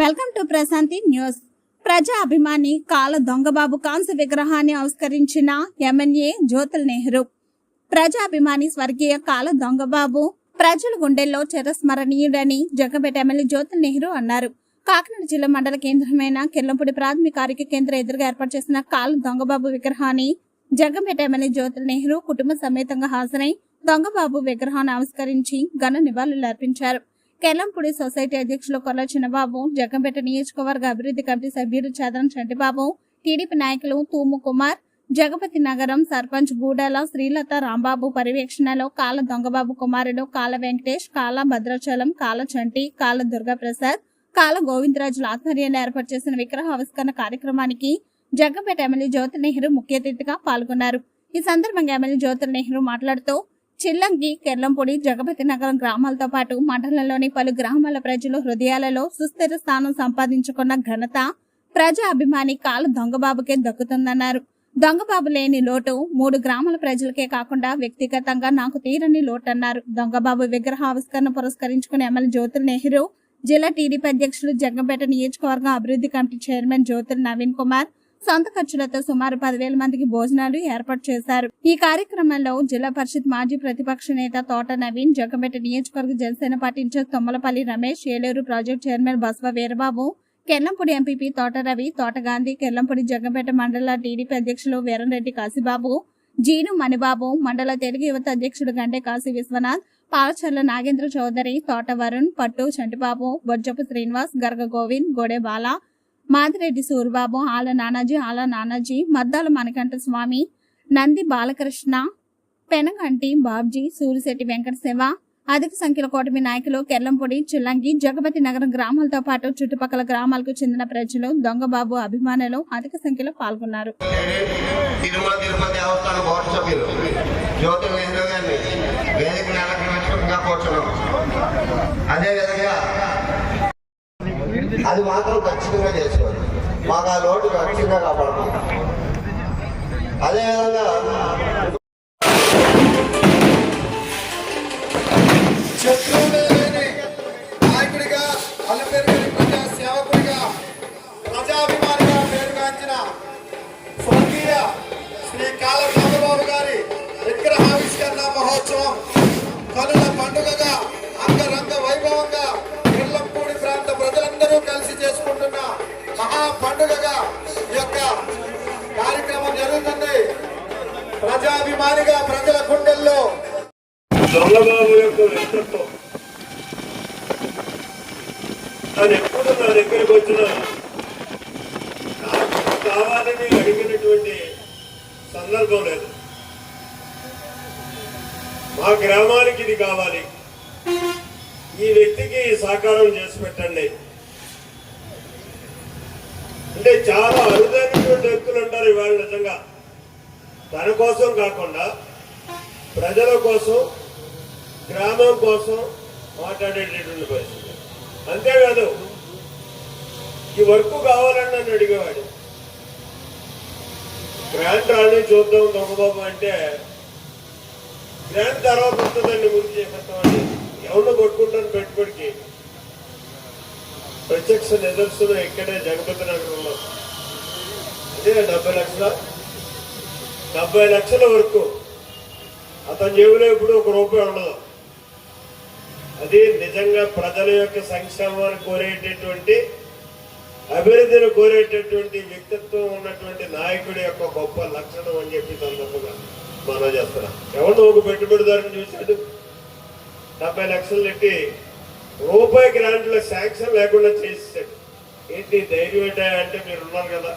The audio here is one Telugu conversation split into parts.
Welcome to Prashanti news. ప్రజా అభిమాని కాల దొంగబాబు కాంస్య విగ్రహాన్ని ఆవిష్కరించిన ఎమ్మెల్యే జ్యోతుల్ నెహ్రూ. ప్రజా అభిమాని స్వర్గీయ కాల దొంగబాబు ప్రజల గుండెల్లో చిరస్మరణీయుడని జగపేట ఎమ్మెల్యే జ్యోతుల్ నెహ్రూ అన్నారు. కాకినాడ జిల్లా మండల కేంద్రమైన కిర్లంపూడి ప్రాథమిక ఆరోగ్య కేంద్రం ఎదురుగా ఏర్పాటు చేసిన కాల దొంగబాబు విగ్రహాన్ని జగంపేట ఎమ్మెల్యే జ్యోతుల్ నెహ్రూ కుటుంబ సమేతంగా హాజరై దొంగబాబు విగ్రహాన్ని ఆవిష్కరించి ఘన నివాళులు అర్పించారు. కెల్లంపూడి సొసైటీ అధ్యక్షులు కొల్ల చిన్నబాబు జగంపేట నియోజకవర్గ అభివృద్ధి కమిటీ సభ్యులు చదరం చంటిబాబు టీడీపీ నాయకులు తూము కుమార్ జగపతి నగరం సర్పంచ్ గూడాల శ్రీలత రాంబాబు పర్యవేక్షణలో కాల దొంగబాబు కుమారుడు కాల వెంకటేష్ కాల భద్రాచలం కాల చంటి కాల దుర్గాప్రసాద్ కాల గోవిందరాజుల ఆధ్వర్యంలో ఏర్పాటు చేసిన విగ్రహ ఆవిష్కరణ కార్యక్రమానికి జగ్గంపేట ఎమ్మెల్యే జ్యోతి నెహ్రూ ముఖ్య అతిథిగా పాల్గొన్నారు. ఈ సందర్భంగా ఎమ్మెల్యే జ్యోతి నెహ్రూ మాట్లాడుతూ చిల్లంగి కెర్లంపొడి జగపతి నగరం గ్రామాలతో పాటు మండలంలోని పలు గ్రామాల ప్రజలు హృదయాలలో సుస్థిర స్థానం సంపాదించుకున్న ఘనత ప్రజా అభిమాని కాలు దొంగబాబుకే దక్కుతుందన్నారు. దొంగబాబు లేని లోటు మూడు గ్రామాల ప్రజలకే కాకుండా వ్యక్తిగతంగా నాకు తీరని లోటన్నారు. దొంగబాబు విగ్రహ ఆవిష్కరణ పురస్కరించుకుని ఎమ్మెల్యే జ్యోతుల్ నెహ్రూ జిల్లా టీడీపీ అధ్యక్షులు జగ్గంపేట నియోజకవర్గం అభివృద్ధి కమిటీ చైర్మన్ జ్యోతుల్ నవీన్ కుమార్ సొంత ఖర్చులతో సుమారు పదివేల మందికి భోజనాలు ఏర్పాటు చేశారు. ఈ కార్యక్రమంలో జిల్లా పరిషత్ మాజీ ప్రతిపక్ష నేత తోట నవీన్ జగ్గంపేట నియోజకవర్గ Janasena party incharge Tommalapalli Ramesh Eluru project chairman Basva Veerababu Kellampudi MPP Thota Ravi Thota Gandhi Kellampudi Jaggampeta మండల టీడీపీ అధ్యక్షులు వీరంరెడ్డి కాశీబాబు జీను మణిబాబు మండల తెలుగు యువత అధ్యక్షుడు గంటే కాశీ విశ్వనాథ్ పాలచర్ల నాగేంద్ర చౌదరి తోట వరుణ్ పట్టు చంటిబాబు బొజ్జపు శ్రీనివాస్ గర్గ గోవింద్ గోడె బాలా మాదిరెడ్డి సూరిబాబు ఆల నానాజీ ఆల నానాజీ మద్దాల మనకంట స్వామి నంది బాలకృష్ణ పెనగంటి బాబ్జీ సూరిశెట్టి వెంకట శివ అధిక సంఖ్యలో కూటమి నాయకులు కెర్లంపొడి చిల్లంగి జగపతి నగరం గ్రామాలతో పాటు చుట్టుపక్కల గ్రామాలకు చెందిన ప్రజలు దొంగబాబు అభిమానులు అధిక సంఖ్యలో పాల్గొన్నారు. తిరుమల అది మాత్రం ఖచ్చితంగా చేసేవారు మాకు ఆ లోటు ఖచ్చితంగా కాపాడుతుంది అదేవిధంగా నాయకుడిగా ప్రజా సేవకుడిగా ప్రజాభిమానిగా పేరుగాంచిన స్వర్గీయ శ్రీ కాల గారి విగ్రహావిష్కరణ మహోత్సవం కనుల పండుగగా ప్రజాభిమానిగా ప్రజల గుండెల్లో చంద్రబాబు యొక్క వ్యక్తిత్వం తను ఎప్పుడు నా దగ్గరికి వచ్చినా నాకు కావాలని అడిగినటువంటి సందర్భం లేదు. మా గ్రామానికి ఇది కావాలి. ఈ వ్యక్తికి సాకారం చేసి పెట్టండి. అంటే చాలా అరుదైనటువంటి వ్యక్తులు ఉంటారు ఇవాళ నిజంగా. తన కోసం కాకుండా ప్రజల కోసం గ్రామం కోసం మాట్లాడేటటువంటి పరిస్థితి. అంతేకాదు ఈ వర్క్ కావాలని నన్ను అడిగేవాడు. గ్రాంట్ రాని చూద్దాం దొంగబాబు అంటే గ్రాంట్ తర్వాత వస్తుందండి ముందు చేసేస్తామని ఎవరిని కొట్టుకుంటాను పెట్టుబడికి? ప్రత్యక్ష నిదర్శనం ఇక్కడే జగపతి నగరంలో? అదే డెబ్బై లక్షల? డెబ్బై లక్షల వరకు అతని జేబులో ఇప్పుడు ఒక రూపాయి ఉండదు. అది నిజంగా ప్రజల యొక్క సంక్షేమాన్ని కోరేటటువంటి అభివృద్ధిని కోరేటటువంటి వ్యక్తిత్వం ఉన్నటువంటి నాయకుడి యొక్క గొప్ప లక్షణం అని చెప్పి సందర్భంగా మనం చేస్తున్నాం. ఎవరినో ఒక పెట్టుబడిదారుని చూశాడు. డెబ్బై లక్షలు పెట్టి రూపాయి గ్రాంట్లో శాంక్షన్ లేకుండా చేసేసాడు. ఏంటి ధైర్యం అంటే మీరు ఉన్నారు కదా.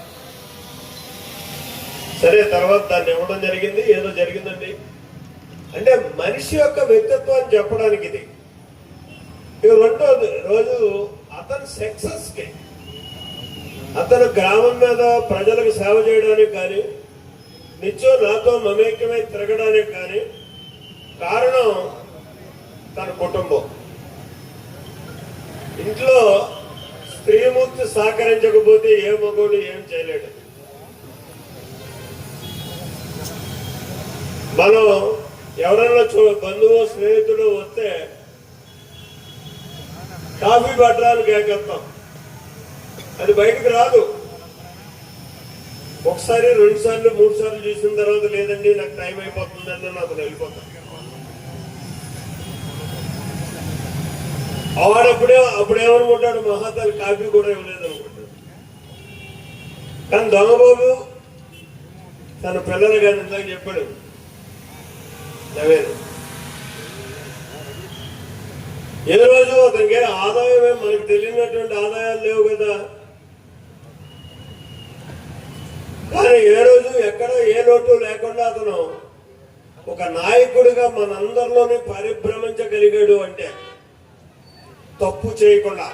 సరే తర్వాత దాన్ని ఇవ్వడం జరిగింది. ఏదో జరిగిందండి. అంటే మనిషి యొక్క వ్యక్తిత్వాన్ని చెప్పడానికి ఇది. ఇక రెండోది రోజు అతని సక్సెస్కి అతను గ్రామం మీద ప్రజలకు సేవ చేయడానికి కానీ నిత్యం నాతో మమేక్యమై తిరగడానికి కానీ కారణం తన కుటుంబం. ఇంట్లో స్త్రీమూర్తి సహకరించకపోతే ఏ మగోడు ఏం చేయలేడు. మనం ఎవరైనా చూ బంధువు స్నేహితుడు వస్తే కాఫీ పట్టడానికి ఏకెత్తాం అది బయటకు రాదు. ఒకసారి రెండు సార్లు మూడు సార్లు చూసిన తర్వాత లేదండి నాకు టైం అయిపోతుందని నాకు వెళ్ళిపోతాను ఆడప్పుడే అప్పుడేమనుకుంటాడు మహాతాలు కాఫీ కూడా ఇవ్వలేదు అనుకుంటాడు. కానీ దొంగబాబు తన పిల్లలు కానీ ఇందాక చెప్పాడు నవేను ఏ రోజు అతనికి ఆదాయమే మనకు తెలియనటువంటి ఆదాయాలు లేవు కదా. కానీ ఏ రోజు ఎక్కడ ఏ లోటు లేకుండా అతను ఒక నాయకుడిగా మనందరిలోనే పరిభ్రమించగలిగాడు అంటే తప్పు చేయకుండా.